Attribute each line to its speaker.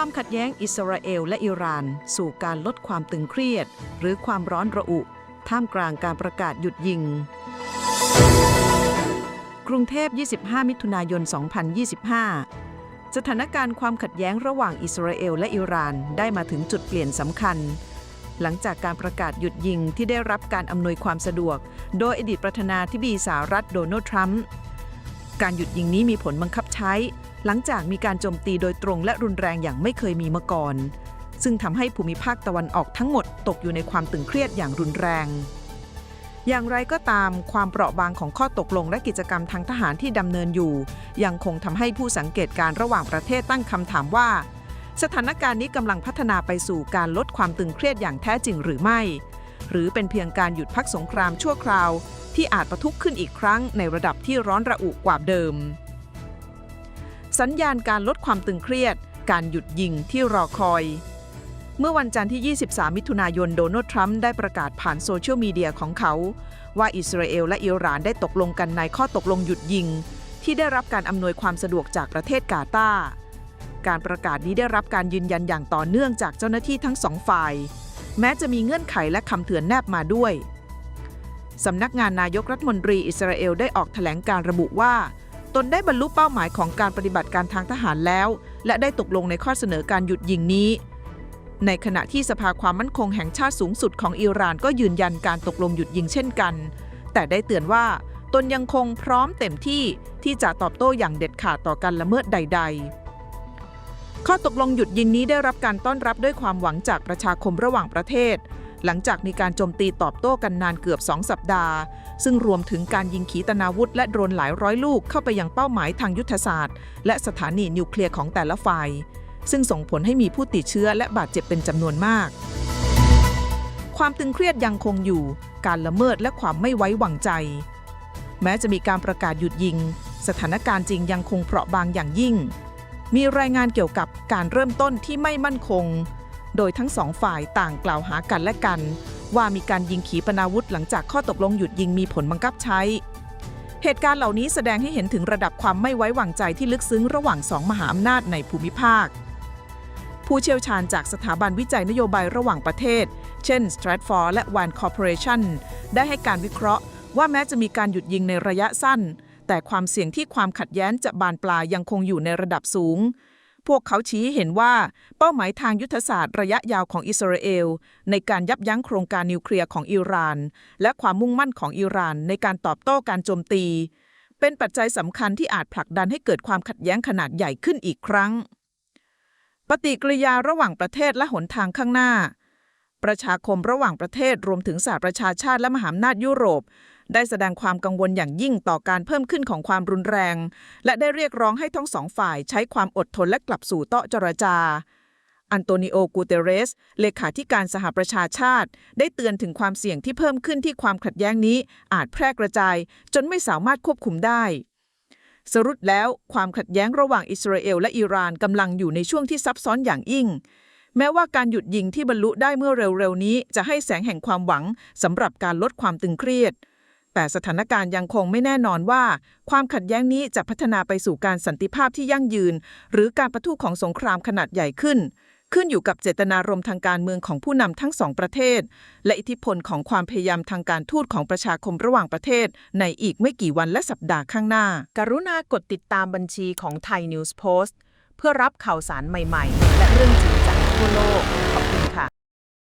Speaker 1: ความขัดแย้งอิสราเอลและอิหร่าน สู่การลดความตึงเครียด หรือความร้อนระอุ ท่ามกลางการประกาศหยุดยิง กรุงเทพ 25 มิถุนายน 2025 สถานการณ์ความขัดแย้งระหว่างอิสราเอลและอิหร่านได้มาถึงจุดเปลี่ยนสำคัญ หลังจากการประกาศหยุดยิงที่ได้รับการอำนวยความสะดวก โดยอดีตประธานาธิบดีสหรัฐโดนัลด์ทรัมป์การหยุดยิงนี้มีผลบังคับใช้ หลังจากมีการโจมตีโดยตรงและรุนแรงอย่างไม่เคยมีมาก่อน ซึ่งทำให้ภูมิภาคตะวันออกทั้งหมดตกอยู่ในความตึงเครียดอย่างรุนแรง อย่างไรก็ตาม ความเปราะบางของข้อตกลงและกิจกรรมทางทหารที่ดำเนินอยู่ ยังคงทำให้ผู้สังเกตการณ์ระหว่างประเทศตั้งคำถามว่า สถานการณ์นี้กำลังพัฒนาไปสู่การลดความตึงเครียดอย่างแท้จริงหรือไม่ หรือเป็นเพียงการหยุดพักสงครามชั่วคราว ที่อาจประทุขึ้นอีกครั้งในระดับที่ร้อนระอุกว่าเดิม สัญญาณการลดความตึงเครียด การหยุดยิงที่รอคอย เมื่อวันจันทร์ที่ 23 มิถุนายนโดนัลด์ทรัมป์ได้ประกาศผ่านโซเชียลมีเดียของเขา ว่าอิสราเอลและอิหร่านได้ตกลงกันในข้อตกลงหยุดยิง ที่ได้รับการอำนวยความสะดวกจากประเทศกาตาร์การประกาศนี้ได้รับการยืนยันอย่างต่อเนื่องจากเจ้าหน้าที่ทั้งสองฝ่าย แม้จะมีเงื่อนไขและคำเตือนแนบมาด้วยสำนักงานนายกรัฐมนตรีอิสราเอลได้ออกแถลงการระบุว่า ตนได้บรรลุเป้าหมายของการปฏิบัติการทางทหารแล้ว และได้ตกลงในข้อเสนอการหยุดยิงนี้ ในขณะที่สภาความมั่นคงแห่งชาติสูงสุดของอิหร่านก็ยืนยันการตกลงหยุดยิงเช่นกัน แต่ได้เตือนว่าตนยังคงพร้อมเต็มที่ที่จะตอบโต้อย่างเด็ดขาดต่อการละเมิดใด ๆ ข้อตกลงหยุดยิงนี้ได้รับการต้อนรับด้วยความหวังจากประชาคมระหว่างประเทศ หลังจากมีการโจมตีตอบโต้กันนานเกือบ 2 สัปดาห์ ซึ่งรวมถึงการยิงขีปนาวุธและโดรนหลายร้อยลูกเข้าไปยังเป้าหมายทางยุทธศาสตร์ และสถานีนิวเคลียร์ของแต่ละฝ่าย ซึ่งส่งผลให้มีผู้ติดเชื้อและบาดเจ็บเป็นจำนวนมาก ความตึงเครียดยังคงอยู่ การละเมิดและความไม่ไว้วางใจ แม้จะมีการประกาศหยุดยิง สถานการณ์จริงยังคงเปราะบางอย่างยิ่ง มีรายงานเกี่ยวกับการเริ่มต้นที่ไม่มั่นคง โดยทั้งสองฝ่ายต่างกล่าวหากันและกัน ว่ามีการยิงขีปนาวุธหลังจากข้อตกลงหยุดยิงมีผลบังคับใช้ เหตุการณ์เหล่านี้แสดงให้เห็นถึงระดับความไม่ไว้วางใจที่ลึกซึ้งระหว่างสองมหาอำนาจในภูมิภาค ผู้เชี่ยวชาญจากสถาบันวิจัยนโยบายระหว่างประเทศ เช่น Stratfor และ One Corporation ได้ให้การวิเคราะห์ ว่าแม้จะมีการหยุดยิงในระยะสั้น แต่ความเสี่ยงที่ความขัดแย้งจะบานปลายยังคงอยู่ในระดับสูง พวกเขาชี้ให้เห็นว่าเป้าหมายทางยุทธศาสตร์ระยะยาวของอิสราเอล ในการยับยั้งโครงการนิวเคลียร์ของอิหร่าน และความมุ่งมั่นของอิหร่านในการตอบโต้การโจมตี เป็นปัจจัยสำคัญที่อาจผลักดันให้เกิดความขัดแย้งขนาดใหญ่ขึ้นอีกครั้ง ปฏิกิริยาระหว่างประเทศและหนทางข้างหน้า ประชาคมระหว่างประเทศรวมถึงสหประชาชาติและมหาอำนาจยุโรป ได้แสดงความกังวลอย่างยิ่งต่อการเพิ่มขึ้นของความรุนแรง และได้เรียกร้องให้ทั้งสองฝ่ายใช้ความอดทนและกลับสู่โต๊ะเจรจา อันโตนิโอ กูเตเรส เลขาธิการสหประชาชาติ ได้เตือนถึงความเสี่ยงที่เพิ่มขึ้นที่ความขัดแย้งนี้ อาจแพร่กระจาย จนไม่สามารถควบคุมได้สรุปแล้วความขัดแย้งระหว่างอิสราเอลและอิหร่านกำลังอยู่ในช่วงที่ซับซ้อนอย่างยิ่ง แม้ว่าการหยุดยิงที่บรรลุได้เมื่อเร็วๆนี้ จะให้แสงแห่งความหวังสำหรับการลดความตึงเครียด แต่สถานการณ์ยังคงไม่แน่นอนว่า ความขัดแย้งนี้จะพัฒนาไปสู่การสันติภาพที่ยั่งยืน หรือการประทุของสงครามขนาดใหญ่ขึ้น ขึ้นอยู่กับเจตนารมณ์ทางการเมืองของผู้นำทั้งสองประเทศ และอิทธิพลของความพยายามทางการทูตของประชาคมระหว่างประเทศ ในอีกไม่กี่วันและสัปดาห์ข้างหน้า
Speaker 2: กรุณากดติดตามบัญชีของไทย News Post เพื่อรับข่าวสารใหม่ ๆ และเรื่องจริง